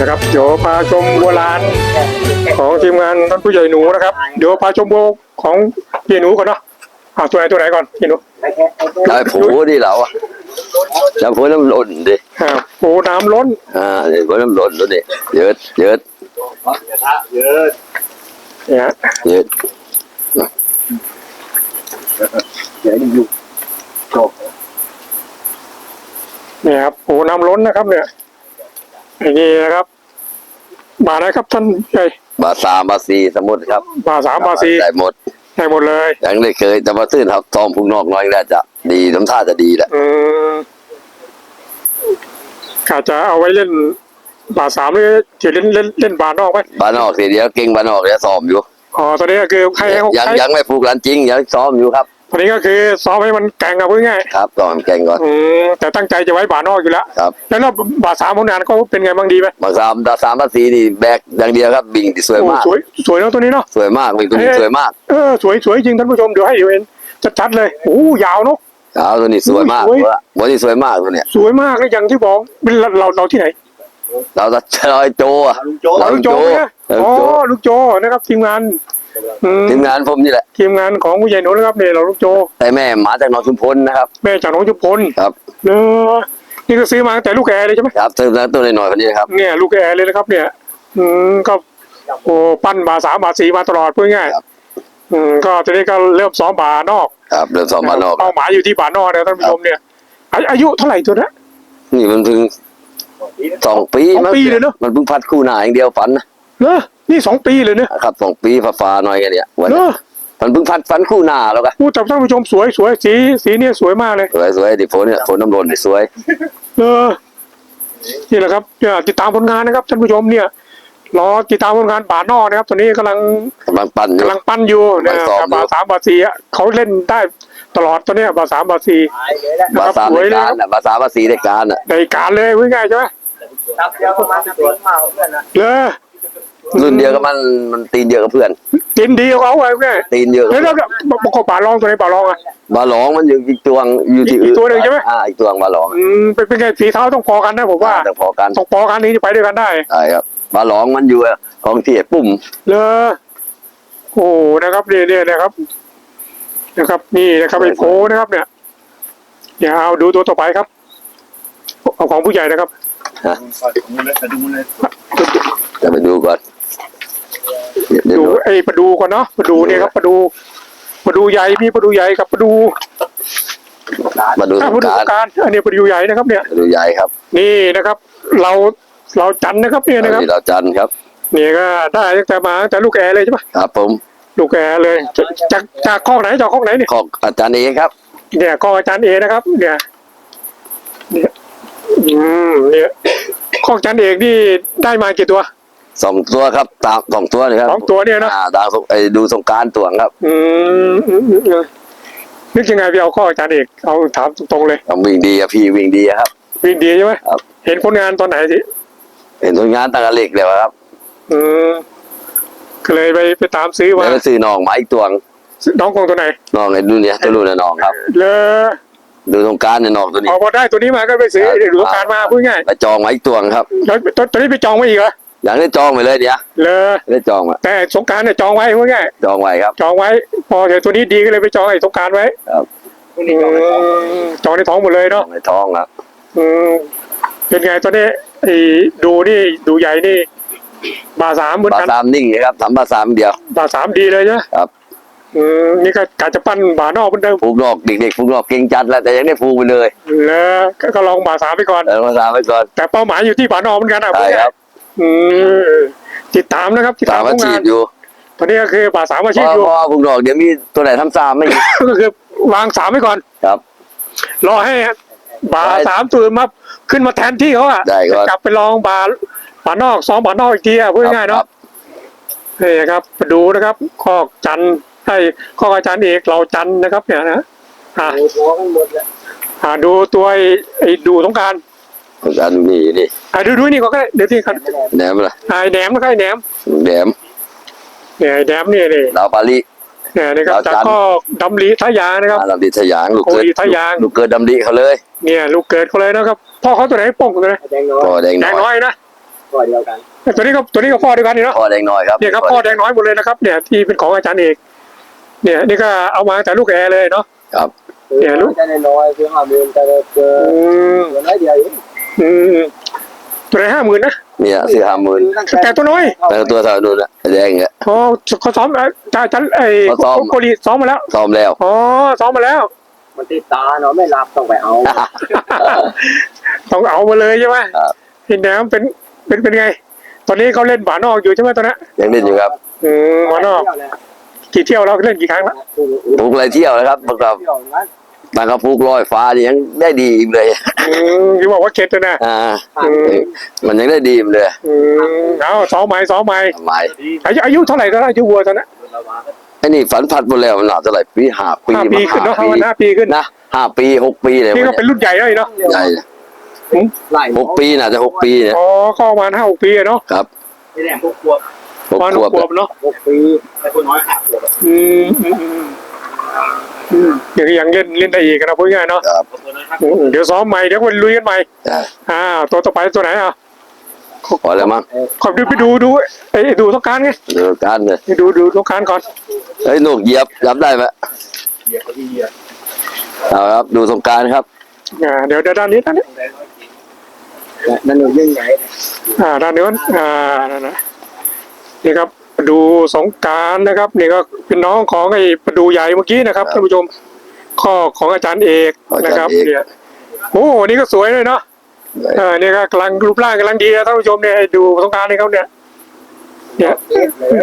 นะครับ เดี๋ยวพาชมบัวลานของทีมงานท่านผู้ใหญ่หนูนะครับ เดี๋ยวพาชมบัวของพี่หนูก่อนเนาะอ่าตัวไหนตัวไหนก่อนพี่หนูได้ผูดิเราอะจะผูน้ำหล่นดิอ่าปูน้ำล้น อ่าเดี๋ยวผูน้ำหล่นดูดิเยอะเยอะเนี่ยฮะเยอะเนี่ยครับปูน้ำล้นนะครับเนี่ยอย่างนี้นะครับ บาทนะครับท่านใหญ่บาทสามบาทสี่สมมติครับบาทสามบาทสี่ได้หมดได้หมดเลยยังได้เคยจะมาตื้นครับทองพุงนอกน้อยแล้วจะดีน้ำท่าจะดีแหละอืมอาจจะเอาไว้เล่นบาทสามหรือจะเล่นเล่นเล่นบาทนอกไหมบ้านนอกทีเดียวเก่งบ้านนอกจะซ้อมอยู่อ๋อตอนนี้ก็คือให้ยังให้ยังไม่ผูกรันจริงยังซ้อมอยู่ครับต อนนี้ก็คือซ้อมให้มันแกร่งเอาพูดง่ายครับต้องแข่งก่อน อืมแต่ตั้งใจจะไว้บาทนอกอยู่แล้วครับ แล้วรอบบาทสามผลงานเขาเป็นไงบ้างดีไหมบาทสามบาทสามบาทสี่นี่แบกอย่างเดียวครับบิ่งที่สวยโอ้มาก สวยสวยเนอะตัวนี้เนาะ สวยมากบิ่งตัวนี้เอ๊ะ สวยมากเออสวยสวยจริงท่านผู้ชมเดี๋ยวให้เดี๋ยวเห็นชัดๆเลยโอ้ยาวเนาะเอาตัวนี้สวยมากสวย ตัวนี้สวยมากตัวเนี้ยสวยมากเลยอย่างที่บอกเป็นเราเราเราที่ไหนเราจะลอยโจอะเราลูกโจนะเราอ๋อลูกโจลูกโจนะครับทีมงานอืม ทีมงานผมนี่แหละทีมงานของผู้ใหญ่หนูนะครับเนี่ยเราลูกโจแต่แม่มาจากหนองชุมพลนะครับ แม่จากน้องจุพลครับเนอะนี่ก็ซื้อมาตั้งแต่ลูกแอร์เลยใช่ไหมครับตัวตัวน้อยๆคนนี้นะครับเนี่ยลูกแอร์เลยนะครับ เนี่ย อืมก็โอ้ปั้นบาทสามบาทสี่มาตลอดพูดง่ายครับอืมก็ตอนนี้ก็เริ่มซ้อมบาทนอกครับเริ่มซ้อมมานอกเป้าหมายอยู่ที่บาทนอกนะท่านผู้ชมเนี่ยอาอายุเท่าไหร่ตัวนะนี่มันเพิ่งสองปีสองปีเลยเนอะมันเพิ่งพัดคู่หนาอย่างเดียวฝันนะเนอะ นี่สองปีเลยเนี่ยครับสองปีฟ้าๆหน่อยกันเนี่ยวันเนนี้อะมันเพิ่งพัดฝันคู่หนาแล้วกันพูดแต่ท่านผู้ชมสวยสวยสีสีเนี่ยสวยมากเลยสวยสวยดิฝนเนี่ยฝนน้ำร้อนนี่สวย เออนี่แหละครับเนี่ยติดตามผลงานนะครับท่านผู้ชมเนี่ยรอติดตามผลงานบาทนอกนะครับ ตอนนี้กำลังกำลังปั่นอยู่ กำลังปั้นอยู่เนี่ยกำลังซ้อมอยู่ บาทสามบาทสี่อะเขาเล่นได้ตลอดตอนเนี้ยบาทสามบาทสี่ บาสามสวยในเลย การครับน่ะบาสามบาสี่ในการน่ะในการเลยพูดง่ายใช่ไหม ครับเดี๋ยวประมาณจะเปลี่ยนมาเพื่อนนะ เลย รุ่นเดียวกับมันมันตีนเดียวกับเพื่อน กินดีกว่าเขาไอ้แม่ตีนเดียวกับแล้วแล้วประกอบป่าลองตัวไหนป่าลองอะ บาหลองมันอยู่อีกตัวงอยู่ที่อีกอื่นตัวหนึ่งใช่ไหม อ่าอีกตัวงบาหลองอืมเป็นเป็นไงฝีเท้าต้องพอกันนะผมว่าแต่พอกันต้องพอกันนี้จะไปด้วยกันได้ ใช่ครับบาหลองมันอยู่ของที่ปุ่มเลยโอ้นะครับเนี่ยเนี่ยนะครับ นะครับ นี่นะครับไอ้โพนะครับ เนี่ยเดี๋ยวเอาดูตัวต่อไปครับเอาของผู้ใหญ่นะครับจะไปดูก่อน เดี๋ยวดูดูไอ้ปลาดูก่อนเนาะปลาดูเนี่ยครับปลาดูปลาดูใหญ่มีปลาดูใหญ่กับปลาดูมาดูสอะงปลาดูกรารการอันนี้ปลาดูใหญ่นะครับ เนี่ย มาดูใหญ่ครับนี่นะครับ เราเราจันนะครับเนี่ยนะครับ ที่เราจันทร์ครับ นี่ก็ได้ตั้งแต่มาตั้งแต่ลูกแอร์เลยใช่ไหมครับผมลูกแอร์เลยจากจากจากข้อไหนจากข้อไหนเนี่ย ของอาจารย์เองครับ เนี่ยข้ออาจารย์เอนะครับ เนี่ยเนี่ยอืมเนี่ยข้ออาจารย์เอกนี่ได้มากี่ตัว สองตัวครับตามสองตัวเลยครับสองตัวเนี่ยนะอ่าดาวสงไอ้ดูสงกรารตัวงครับอืมอืมอืมอืมนึกยังไงไปเอาข้ออาจารย์เอกเอาถามตรงๆเลยต้องวิ่งดีอะพี่วิ่งดีอะครับ วิ่งดีใช่ไหมครับ เห็นผลงานตอนไหนสิเห็นผลงานต่างกันเล็กเลยครับ อืมก็เลยไปไปตามซื้อมาแล้วไปซื้อน้องมาอีกตัวงน้องกองตัวไหนน้องไอ้ดูเนี่ยตัวนู้นน่ะน้องครับเลยดูสงกรารเนี่ยน้องตัวนี้เอาพอได้ตัวนี้มาก็ไปซื้อครับเด็กหลวงการมาพูดง่ายไปจองมาอีกตัวงครับแล้วตัวตัวนี้ไปจองไว้อีกเหรอ อย่างนี้จองไปเลยเนี่ยเลยได้จองมาแต่สงกรารเนี่ยจองไว้พูดง่ายจองไว้ครับ จองไว้ พอเห็นตัวนี้ดีก็เลยไปจองไอ้สงกรารไว้ครับ อืมจองในท้องหมดเลยจอเนาะงในท้องครับ อืมเป็นไงตัวนี้ไอ้ดูนี่ดูใหญ่นี่ บาทสามเหมือนบากัน สามนิ่งนะครับทำบาสามเดียว บาทสามดีเลยใช่ไหมครับ อืมนี่ก็กาจะปั้นบาทนอกเหมือนเดิมฟูกนอกเด็กๆฟูกนอกเก่งจัดแล้วแต่ยังได้ฟูกไปเลยแล้วก็ก็ลองบาทสามไปก่อนแล้วบาสามไปก่อนแต่เป้าหมายอยู่ที่บาทนอกเหมือนกันอะใช่ครับ อืมติดตามนะครับติดสาตามมอาผลชีงาพนอยู่ตอนนี้ก็คือบาทสามอาเพชีพราะอยู่เพราะว่าฟูกนอกเดี๋ยวมีตัวไหนทำสามไม่มีก็คือวางสามไว้ก่อน ครับ รอให้บาทสามตื่นมาขึ้นมาแทนที่เขาอะได้ครับกลับไปลองบาทบาทนอกสองบาทนอกอีกทีอะพูดง่ายๆครัเนาะบนี่นะครับมาดูนะครับข้อจันทร์ให้ข้ออาจารย์เอกเราจันทร์นะครับเนี่ยนะอ่าโอ้โหกันหมดเลยอ่าดูตัวไอ้ไอ้ดูต้องการ อาจารย์นี่นี่อ่าดูดูนี่ก่อนก็ได้เดี๋ยวที่ครับแหนมละอ่าไอ้แหนมนะครับไอ้แหนมแหนมเนี่ยไอ้แหนมเนี่ยนี่ดาวปาลีเนี่ยนะครับเราจัจากนทร์ข้อดำลีทะยางนะครับอาดำดิทะยางลูกเกิดโอ้ยทะยางลูกเกิดดำดิเขาเลย เนี่ย ลูกเกิดเขาเลยนะครับพ่อเขาตัวไหนป้องตัวไหนแดงน้อยก็แดงแดน้งอน้อยยนะแตัวเดียวกันตัวนี้ก็ตัวนี้ก็พ่อเดียวกันนี่เนาะพ่อแดงน้อยครับเนี่ยครับพ่อแดงน้อยหมดเลยนะครับเนี่ยที่เป็นของอาจารย์เอกเนี่ยนี่ก็เอามาแต่ลูกแอร์เลยเนาะครับเนี่ยลูกจะได้น้อยคือห้าหมื่นแต่เจออืมตัวน้อยเดียวเอง อืมตัวไหนห้าหมื่นนะเนี่ยสี่ห้าหมื่นแต่ตัวน้อยแต่ตัวเท่านู้นอะแดงอะอ๋อเขาซ้อมอาจารย์อาจารย์ไอ้เขาซ้อมโกลีซ้อมมาแล้วซ้อมแล้วอ๋อซ้อมมาแล้ว มันติดตาเนาะไม่รับต้องไปเอา ต้องเอามาเลยใช่ไหมครับพี่แหนมเป็นเป็นเป็นไง ตอนนี้เขาเล่นบานอกอยู่ใช่ไหมตอนนั้นยังเล่นอยู่ครับ อืมบานอกกี่เที่ยวแล้วเล่นกี่ครั้งแล้วปลูกอะไรเที่ยวนะครับพวกเรา เที่ยวนั้นบางกระปุกลอยฟ้านี่ยังได้ดีอีกเลย อืมที่บอกว่าเข็ดเลยนะอ่าอืมมันยังได้ดีอีกเลยอืมเอาซ้อมใหม่ซ้อมใหม่ทำไมอายุอายุเท่าไหร่ตอนนั้นอายุวัวตอนนั้นไอ้นี่ฝันผัดหมดแล้วมันหนาเท่าไหร่ปีห้าปีห้าปีขึ้นเนาะห้าปีห้าปีขึ้นนะห้าปีหกปีเลยนี่ก็วะเป็นรุ่นใหญ่แล้วเนาะใหญ่ไล่หกปีน่าจะหกปีเนี่ยอ๋อก็ประมาณห้าหกปีอะเนาะครับไม่แหลมพวกขวบหกประมาณขหวกบขวบเนาะหกปีแต่คนน้อยห้าขวบอืม อืมอืมอืมยังยังเล่นเล่นได้อีกนะพูดง่ายๆเนาะครับคนน้อยห้าอืมเดี๋ยวซ้อมใหม่เดี๋ยววันลุยกันใหม่อ่าอ่าตัวต่อไปตัวไหนอะพอแล้วมั้งขอดูไปดูดูไอ้ยดูต้องการไงเดี๋ยวการเลยไปดูดูต้องการก่อนเฮ้ยหนูกเหยียบยับได้ไหมเหยียบก็ที่เหยียบเอาครับดูสงกรารครับ อ่าเดี๋ยวเดี๋ยวด้านนี้ด้านนี้นั่นหนูยิ่งใหญ่อ่าด้านนี้มันอ่านั่นนะนี่ครับ ดูสงกรารนะครับนี่ก็เป็นน้องของไอ้ประดูใหญ่เมื่อกี้นะครับท่านผู้ชมข้อของอาจารย์เอกนะครับเนี่ยโอ้นี่ก็สวยเลยเนาะเออนี่ก็กำลังรูปร่างกำลังดีนะท่านผู้ชมเนี่ยให้ดูสงกรารนี่เขาเนี่ยเนี่ย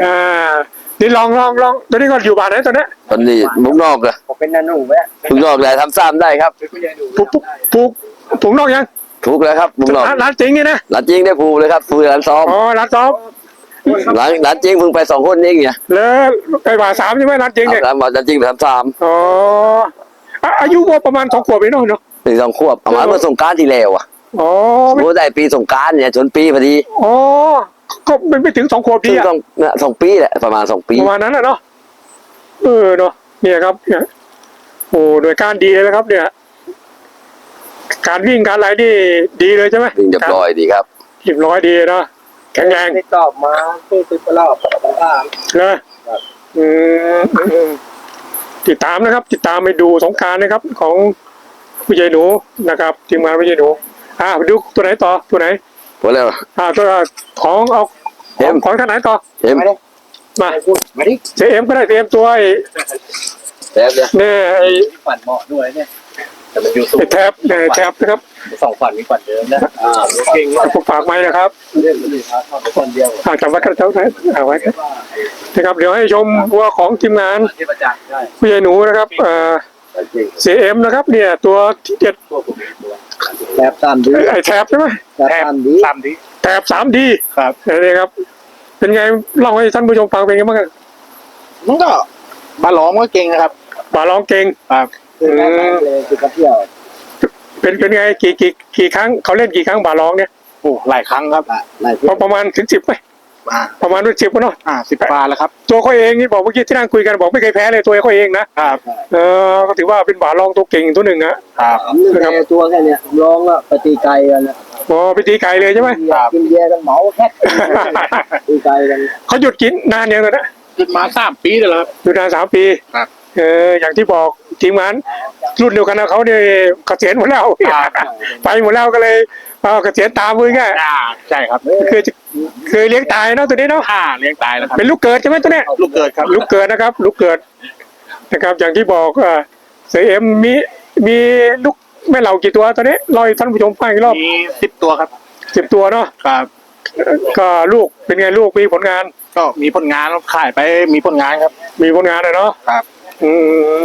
อ่านี่ลองลองลองตัวนี้ก็อยู่บ้านไหนตัวเนี้ยตอนนี้มุกนอกอะผมเป็นนันหนูแม่มุกนอกได้ทำซ้ำได้ครับเป็นผู้ใหญ่ดูปลูกปลูกปลูกปลูกนอกยังถูกแล้วครับมุกนอกร้านร้านจริงนี่นะหลานจริงได้ผูกเลยครับผูกหลานซ้อมอ๋อร้านซ้อม หลานหลานจริงเพิ่งไปสองคนนี่ไงแล้วไอ้บ่าสามใช่ไหมร้านจริงเนี่ยหลานบอกหลานจริงไปทำซ้ำอ๋ออะอายุวัวประมาณสองขวบเองเนาะเนาะหนึ่งสองขวบเอามาเมื่อสงกรารที่แล้วอะอ๋อไม่รู้ได้ปีสงกรารเนี่ยจนปีพอดีอ๋อก็ไม่ไม่ถึงสองขวบดีซึ่งอะต้องเนี่ยสองปีแหละประมาณสองปีประมาณนั้นแหละเนาะเออเนาะเนี่ยครับเนี่ยโอ้หน่วยการดีเลยนะครับ เนี่ย การวิ่งการอะไรนี่ดีเลยใช่ไหมวิ่งเรียบร้อยดีครับเรียบร้อยดีเนาะ แข็งแรงติดต่อมาที่ติดตลอดบ้านนะอืมอืมอืมติดตามนะครับ ติดตามไปดูสงกรารนะครับ ของผู้ใหญ่หนูนะครับทีมงานผู้ใหญ่หนูอ่าไปดูตัวไหนต่อตัวไหนพอแล้วอ่าตัวของเอาขเอ็องมของท่านไหนต่อเอ็มไม่ได้มาไม่พูดไม่ได้เจเอ็มก็ได้เอ็มตัวไอ้แป๊บเดียวเนี่ยไอ้ฝันเหมาะด้วยเนี่ยแต่มันอยู่สูงไอ้แท็บเนี่ยแท็บนะครับ สองฝันมีฝันเดิมนะอ่าเก่งว่าผมฝากไว้นะครับเรื่องนี้ครับทำคนเดียวอ่าจำไว้กันเจ้าไหนเอาไว้นะครับ เดี๋ยวให้ชมวัวของทีมงานที่ประจักษ์ได้ผู้ใหญ่หนูนะครับเอ่อจริงเจเอ็มนะครับ เนี่ย ตัวที่เจ็ดพวกผมเองตัวแอบตามดีไอ้แท็บใช่ไหมแอบตามดีตามดีแท็บสามดีครับนี่ครับ เป็นไงเล่าให้ท่านผู้ชมฟังเป็นไงบ้างกันมันก็บาหลอมก็เก่งนะครับบาร้องเก่งครับคือแม่เลยคือเที่ยว เป็นเป็นไงกี่กี่กี่ครั้งเขาเล่นกี่ครั้งบาร้องเนี่ยโอ้หลายครั้งครับหลายพอประมาณถึงสิบไหมอ่าประมาณสิบเนาะอ่าสิบปลาแล้วครับ ตัวเขาเองนี่บอกเมื่อกี้ที่นั่งคุยกันบอกไม่เคยแพ้เลยตัวเขาเองนะครับเออก็ถือว่าเป็นบาร้องตัวเก่งตัวหนึ่งอะครับนะครับตัวแค่เนี้ยร้องก็ปฏิไกลกันนะอ๋อไปตีไก่เลยใช่ไหมกินเบียร์กันเหมาแค่ตีไกลกันเขาหยุดกินนานยังตอนนั้นขึ้นมาสามปีแล้วครับหยุดนานสามปีครับ เอออย่างที่บอกทีมงานรุ่นเดียวกันนะเขาเนี่ยเกษียณหมดแล้วไปหมดแล้วก็เลยเอาเกษียณตามมือง่ายอ่าใช่ครับคือเคยเลี้ยงตายเนาะตัวนี้เนาะอ่าเลี้ยงตายแล้วครับเป็นลูกเกิดใช่ไหมตัวเนี้ยลูกเกิดครับลูกเกิดนะครับ ลูกเกิดนะครับ อย่างที่บอกเออเสียเอ็มมีมีลูกแม่เหล่ากี่ตัวตอนนี้เล่าให้ท่านผู้ชมฟังอีกรอบมีสิบตัวครับสิบตัวเนาะครับก็ลูกเป็นไงลูกมีผลงาน ก็มีผลงานขายไปมีผลงานครับ มีผลงานเลยเนาะครับ อื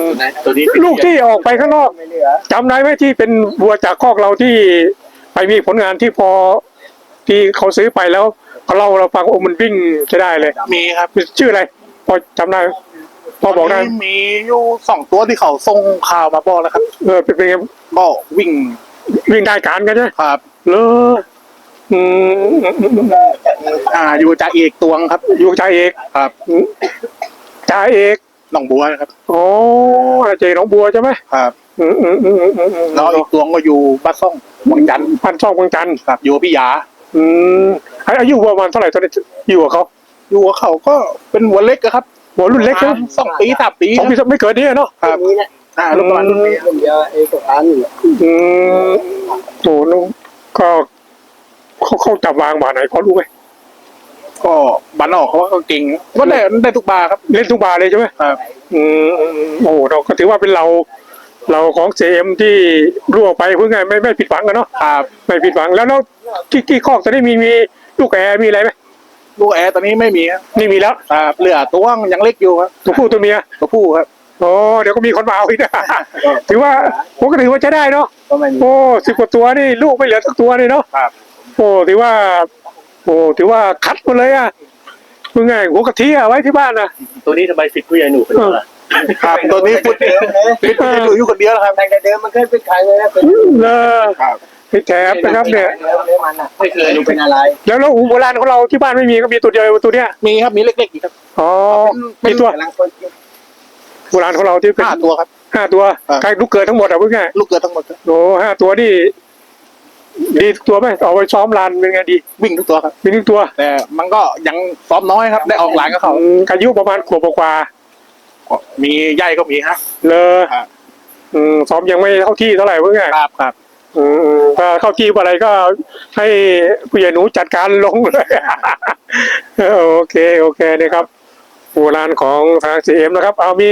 มตัวนี้ลูกที่ออกไปข้างนอกไม่เหลือจำได้ไหมที่เป็นวัวจากคอกเราที่ไปมีผลงานที่พอที่เขาซื้อไปแล้วเขาเล่าเราฟังโอ้มันวิ่งจะได้เลย มีครับชื่ออะไร พอจำได้ไหมพอบอกได้มีอยู่สองตัวที่เขาส่งข่าวมาบอกแล้วครับเออเป็นเป็นไงก็วิ่งวิ่งได้การกันใช่ไหมครับเลออืมอ่าอยู่จากเอกตวงครับอยู่จ่าเอกครับจ่าเอก หนองบัวนะครับโอ้เจหนองบัวใช่ไหมครับอืมอืมอืมอืมอืมอืมแล้วอีกตวงก็อยู่บ้านซ่องเมืองจันทร์พันช่องเมืองจันทร์ครับอยู่พี่ยาอืมอายุวัวประมาณเท่าไหร่ตอนนี้อยู่กับเขาอยู่กับเขาก็เป็นหัวเล็กอะครับหัวรุ่นเล็กใช่ไหมสองปีสามปีสองปีไม่เกิดนี่เนาะครับนี้นะอ่าลูกประมาณรุ่นนี้เดียวไอ้ตัวอันนี่อืมโหนุ่ก็เขาเขาจับวางบาไหนพอรู้ไหม ก็บ้านนอกเขาก็เก่งก็ได้ได้ทุกบาร์ครับเล่นทุกบาร์เลยใช่ไหมครับอืมอืมอืมโอ้โหเราก็ถือว่าเป็นเรา เราของเจมที่รั่วไปเพื่อไงไม่ไม่ผิดหวังกันเนาะครับไม่ผิดหวังแล้วแล้วที่ที่คอกตอนนี้มีมีลูกแอร์มีอะไรไหมลูกแอร์ตอนนี้ไม่มีครับนี่มีแล้วครับเหลือตัวยังเล็กอยู่ครับตัวผู้ตัวเมียตัวผู้ครับโอ้เดี๋ยวก็มีคนมาเอาอีกนะถือว่าผมก็ถือว่าใช้ได้เนาะก็ไม่มีโอ้สิบกว่าตัวนี่ลูกไม่เหลือสักตัวเลยเนาะครับโอ้ถือว่า โอ้ถือว่าคัดหมดเลยอะมึงไงหัวกะทิอะไว้ที่บ้านนะตัวนี้ทำไมฟิตผู้ใหญ่หนูเป็นอะไรครับตัวนี้พูดฟิตอยู่อยู่คนเดียวแล้วครับตั้งแต่เดิมมันเคยเป็นใครเลยนะเป็นเลอครับไอ้แถบนะครับเนี่ยเดิมเลยมันอะไม่เคยดูเป็นอะไร แล้วแล้วอูโบราณของเราที่บ้านไม่มีก็มีตัวเดียวตัวเนี้ยมีครับมีเล็กๆอีกครับอ๋อมีตัวกำลังคนกินโบราณของเราที่เป็นห้าตัวครับห้าตัวครับใครลูกเกิดทั้งหมดอะพึ่งไงลูกเกิดทั้งหมดครับโอ้ห้าตัวนี่ ดีทุกตัวไหมเอาไปซ้อมลานเป็นไงดีวิ่งทุกตัวครับ มีทุกตัวแต่มันก็ยังซ้อมน้อยครับ ได้ออกหลานกับเขาอืมอายุประมาณขวบกว่ามีใหญ่ก็มีฮะ ๆเลยครับ อืมซ้อมยังไม่เข้าที่เท่าไหร่พึ่งไงครับครับอืมอืมถ้าเข้าที่อะไรก็ให้ผู้ใหญ่หนูจัดการลงเลยโอเคโอเคนะครับโบราณของทางซีเอ็มนะครับ เอามี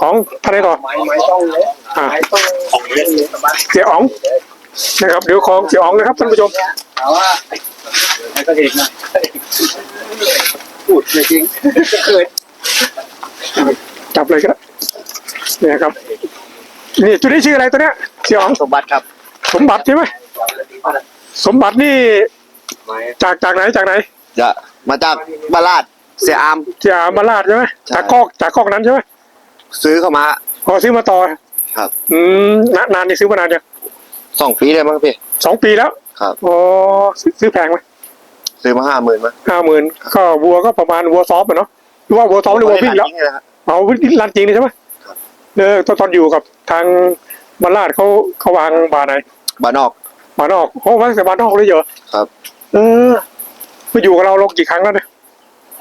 ของท่านไหนต่อไม้ไม้ต้องเลยอ่า ไม้ต้องของเล่นเลยสบายเสียอ๋อง นะครับเดี๋ยวของเสียอ๋องนะครับท่านผู้ชมแต่ว่าไอ้ก็เอกนะพูดจริงเคยจับเลยก็ได้เนี่ยครับนี่ตัวนี้ชื่ออะไรตัวเนี้ยเสียอ๋องสมบัติครับ สมบัติใช่ไหมสมบัตินี่ไม้จากจากไหนจากไหนจะมาจากบาลาดเสียอามจากมาลาดใช่ไหมใช่จากคอกจากคอกนั้นใช่ไหมซื้อเข้ามาพอซื้อมาต่อครับ อืมนานนานนี่ซื้อมานานยัง สองปีได้มั้งพี่ สองปีแล้วครับ อ๋อซื้อซื้อแพงไหมซื้อมาห้าหมื่นมั้งห้าหมื่นก็วัวก็ประมาณวัวซ้อมอะเนาะหรือว่าวัวซ้อมหรือวัววิ่งแล้ว ไม่ได้ตัดทิ้นะครับเอาวิ่งรันจริงเลยใช่ไหมครับเออตอนตอนอยู่กับทางมาลาดเขาเขาวางบาร์ไหนบานอก บาร์นอกโอ้วางแต่บาร์นอกเลยเหรอครับ เออมาอยู่กับเราลงกี่ครั้งแล้วเนี่ย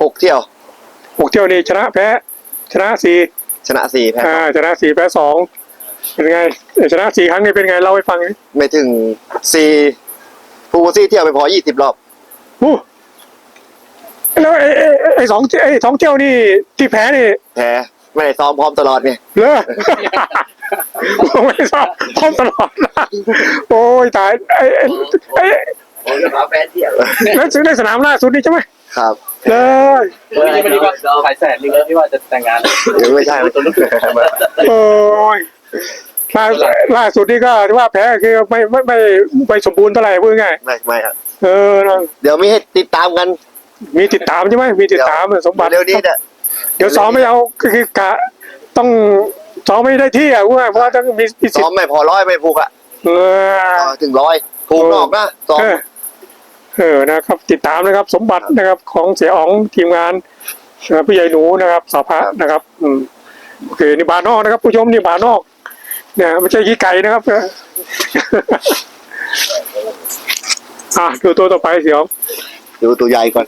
หกเที่ยว หกเที่ยวนี่ชนะแพ้ ชนะสี่ชนะสี่แพ้อ่าชนะสี่แพ้สอง เป็นไงเอ่อชนะสี่ครั้งนี่เป็นไงเล่าให้ฟังดิไม่ถึงสี่ฟูซี่เที่ยวไปพอยี่สิบรอบ อู้แล้วไอ้ไอ้ไอ้ไอ้สองไอ้สองเที่ยวนี่ที่แพ้นี่แพ้ไม่ได้ซ้อมพร้อมตลอดไงเลอไม่ชอบพร้อมตลอดนะโอ้ยตายไอ้ไอ้ไอ้ผมจะมาแฟนเที่ยวแล้วซื้อในสนามล่าสุดนี่ใช่ไหมครับเลยตัวนี้ไม่ได้ว่าขายแสนนึงที่ว่าจะแต่งงาน ยังไม่ใช่ตัวนู้นโอ้ย ล่าล่าสุดนี่ก็ถือว่าแพ้คือไม่ไม่ไม่ไม่สมบูรณ์เท่าไหร่พูดง่ายไม่ไม่ครับ เออนะเดี๋ยวมีให้ติดตามกัน มีติดตามใช่ไหมมีติดตามสมบัติเร็วนี้เนี่ยเดี๋ยวซ้อมไม่เอาก็คือกะต้องซ้อมไม่ได้ที่อะว่าเพราะว่าต้องมีมีสิซ้ทอมธิ์ไม่พอร้อยไม่ผูกอะเออเอาถึงร้อยผูกนอกนะซ้อม เออเออนะครับ ติดตามนะครับ สมบัตินะครับของเสียอ๋องทีมงานเอ่อพี่ใหญ่หนูนะครับสาภะนะครับ อืมโอเคนี่บานอกนะครับ ผู้ชมนี่บานอก เนี่ยไม่ใช่ขี้ไก่นะครับอะดูตัวต่อไปเสียอ๋องดูตัวใหญ่ก่อน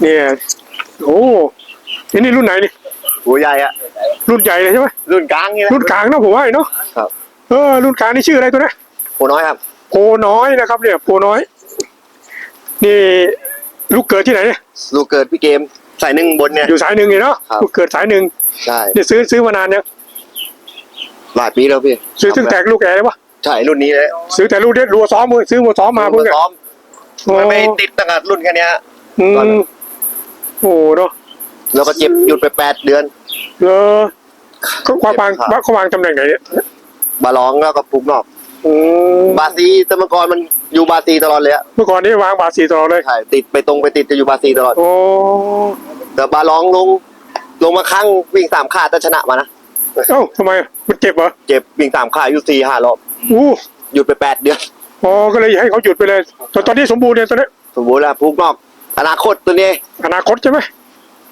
เนี่ยโอ้นี่นี่รุ่นไหนนี่ตัวใหญ่อะรุ่นใหญ่เลยใช่ไหมรุ่นกลางนี่นะรุ่นกลางเนอะผมว่าเนาะครับเออรุ่นกลางนี่ชื่ออะไรตัวเนี้ยโหน้อยครับโพน้อยนะครับเนี่ยโพน้อย นี่ ลูกเกิดที่ไหนเนี่ยลูกเกิดพี่เกม ใส่หนึ่งบนเนี่ย อยู่สายหนึ่งเนาะครับลูกเกิดสายหนึ่งใช่เนี่ยซื้อซื้อมานานเนี่ยงหลายปีแล้วพี่ซื้อตั้งแต่ลูกแอร์เลยปะใช่รุ่นนี้เลยซื้อแต่ลูกเด็ดรัวซ้อมมือซื้อวัวซ้อมมาเพิ่งซ้อมโอ้มันไม่ติดตั้งแต่รุ่นแค่เนี้ย อืก่อนมโอ้เนาะแล้วก็เจ็บหยุดไปแปดเดือน เออเขาวางวางว่าเขาวางตำแหน่งไหนเนี่ยบาลองแล้วก็ผูกนอก อืมบาซีแต่เมื่อก่อนมัน อยู่บาซีตลอดเลยอะเมื่อก่อนนี้วางบาสีตลอดเลย ใช่ติดไปตรงไปติดจะอยู่บาซีตลอด โอ้ แต่บาลองลง ลงมาครั้งวิ่งสามขาแต่ชนะมานะ เอ้าทำไมมันเจ็บเหรอเจ็บวิ่งสามขาอยู่สี่ห้ารอบอู้หยุดไปแปดเดือน อ๋อก็เลยให้เขาหยุดไปเลยแต่ตอนนี้สมบูรณ์เนี่ยตอนนี้สมบูรณ์แล้วผูกนอก อนาคตตัวนี้อนาคตใช่ไหม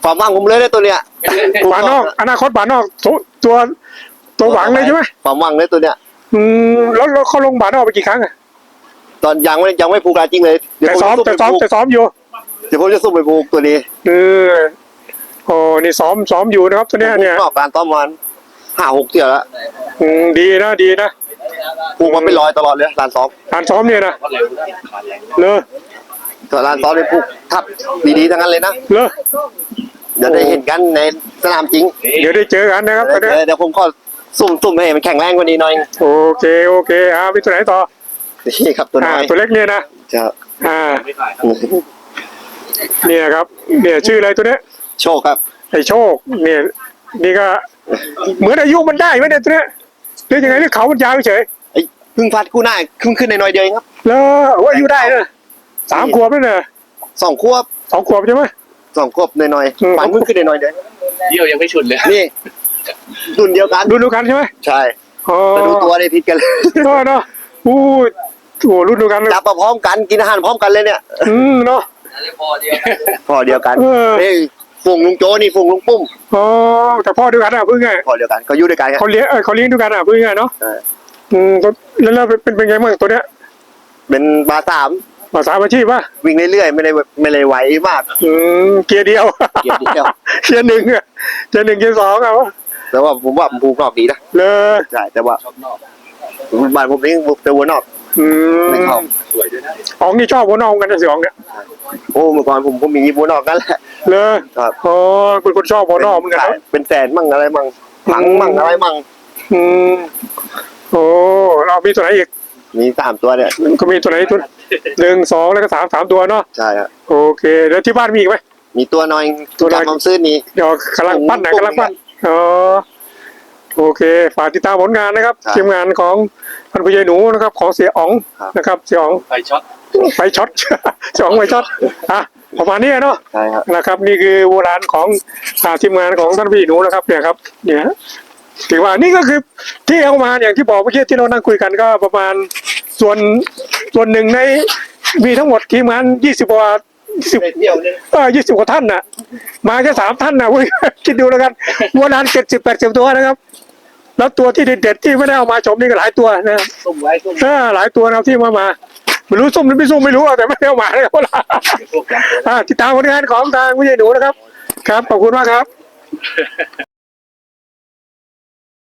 ความว่างผมเลยได้ตัวเนี้ยบานอกอนาคตบานอกตัวตัวตัวหวังเลยใช่ไหมความว่างเลยตัวเนี้ย อืมแล้วแล้วเขาลงบาดออกไปกี่ครั้งอะ ตอนยังไม่ยังไม่ผูกกาจริงเลยเดี๋ยวแต่ผมซ้อมจะแต่ซ้อมไปผูกแต่ซ้อมอยู่เดี๋ยวผมจะสุ่มไปผูกตัวนี้เออโอ้นี่ซ้อมซ้อมอยู่นะครับตัวเนี้ยเนี่ยออกการต้อมวันห้าหกเที่ยวแล้วอืมดีนะดีนะผูกมันเป็นรอยตลอดเลยลานซ้อมการซ้อมเนี่ยนะก็เร็วได้ขาดแรงเลอตัวลานซ้อมเนี่ยผูกทับดีๆทั้งนั้นเลยนะเลอเดี๋ยวได้เห็นกันในสนามจริงเดี๋ยวได้เจอกันนะครับตัวเดี๋เนี้ยวยเดี๋ยวผมขอสุ่มสุ่มให้มันแข็งแรงกว่านี้หน่อย โอเคโอเคอ่ามีตัวไหนต่อ นี่ครับตัวอ่าน้อยตัวเล็กเนี่ยนะจะอ่าไม่ขายครับเนี่ยครับ เนี่ยชื่ออะไรตัวเนี้ยโชคครับไอ้โชค เนี่ย นี่ก็เหมือนอายุมันได้ไหมเนี่ยตัวเนี้ยหรือยังไงหรือเขามันยาวเฉยไอ้เพึ่งพัดคู่หน้าขึ้นขึ้นในน้อยๆเดียวเองครับ แล้วโอ้อายุได้นะสามขวบแล้วเนอะสองควบสองขวบใช่ไหมสองควบในน้อยอืมๆฝันขึ้นขึ้นในน้อยๆเดียวเยี่ยวยังไม่ฉุนเลยนี่รุ่นเดียวกันรุ่นเดียวกันใช่ไหมใช่อ๋อแต่ดูตัวได้ทิศกันเลยเนาะเนาะอู้ โหรุ่นเดียวกันเลยจับมาพร้อมกันกินอาหารพร้อมกันเลยเนี่ยอืมเนาะพอเดียวกันเออเฮ้ยฝูงลุงโจนี่ฝูงลุงปุ้มอ๋อแต่พ่อเดียวกันอะเพิ่งไงพอเดียวกันเขาอยู่ด้วยกันครับเขาเลี้ยงเออเขาเลี้ยงด้วยกันอะเพิ่งไงเนาะใช่อืมก็แล้วแล้วเป็นเป็นไงบ้างตัวเนี้ย เป็นบาสามภาษาอาชีพป่ะวิ่งเรื่อยๆไม่ได้ไม่ได้ไหวมากอืมเกียร์เดียวเกียร์เดียวเกียร์หนึ่งอะเกียร์หนึ่งเกียร์สองอะวะแต่ว่าผมว่าผูกนอกดีนะเลยใช่แต่ว่าชอบนอกบ้านผมนี่แต่วัวนอก อืไม่ชอบมสวยด้วยนะอ๋องนี่ชอบหัวนองกันนะเสียอ๋องเนี่ยโอ้เมื่อก่อนผมก็มีวัวนอกกันแหละ เลยครับ อ๋อเป็นคนชอบหัวนอกเหมือนกันใช่เนอะเป็นแสนมั่งอะไรมั่งมังมั่งอะไรมั่งอืมโอ้เรามีตัวไหนอีกมีสามตัวเนี่ยก็มีตัวไหนตัวหนึ่งสองแล้วก็สามสามตัวเนาะใช่ครับโอเค แล้วที่บ้านมีอีกไหม มีตัวน้อยตัวน้อย จำความซื่อนี้ เดี๋ยวกำลังปั้นนะกำลังปั้นอ๋อ โอเค ฝากติดตามผลงานนะครับครับทีมงานของพันพยายหนูนะครับของเสียอ๋องครับ นะครับเสียอ๋องไฟช็อตไฟช็อต เสียอ๋องไฟช็อตอะประมาณนี้เนาะใช่ครับ นะครับ นี่คือโบราณของอ่าทีมงานของท่านพี่หนูนะครับเนี่ยครับเนี่ยถือว่านี่ก็คือที่เอามาอย่างที่บอกเมื่อกี้ที่เรานั่งคุยกันก็ประมาณส่วนส่วนหนึ่งในมีทั้งหมดทีมงานยี่สิบกว่า สิบเที่ยวนึงเออยี่สิบกว่าท่านน่ะ มาแค่สามท่านน่ะเว้ย คิดดูแล้วกันวัวนานเจ็ดสิบแปดสิบตัวนะครับ แล้วตัวที่เด็ดๆที่ไม่ได้เอามาชมนี่ก็หลายตัวนะครับตุ้มไว้ตุ้มเออหลายตัวนะครับที่มามาไม่รู้ส้มหรือไม่ส้มไม่รู้อะแต่ไม่ได้เอามานะครับพวกยังอ่าติดตามผลงานของทางวิทยหนูนะครับ ครับขอบคุณมากครับ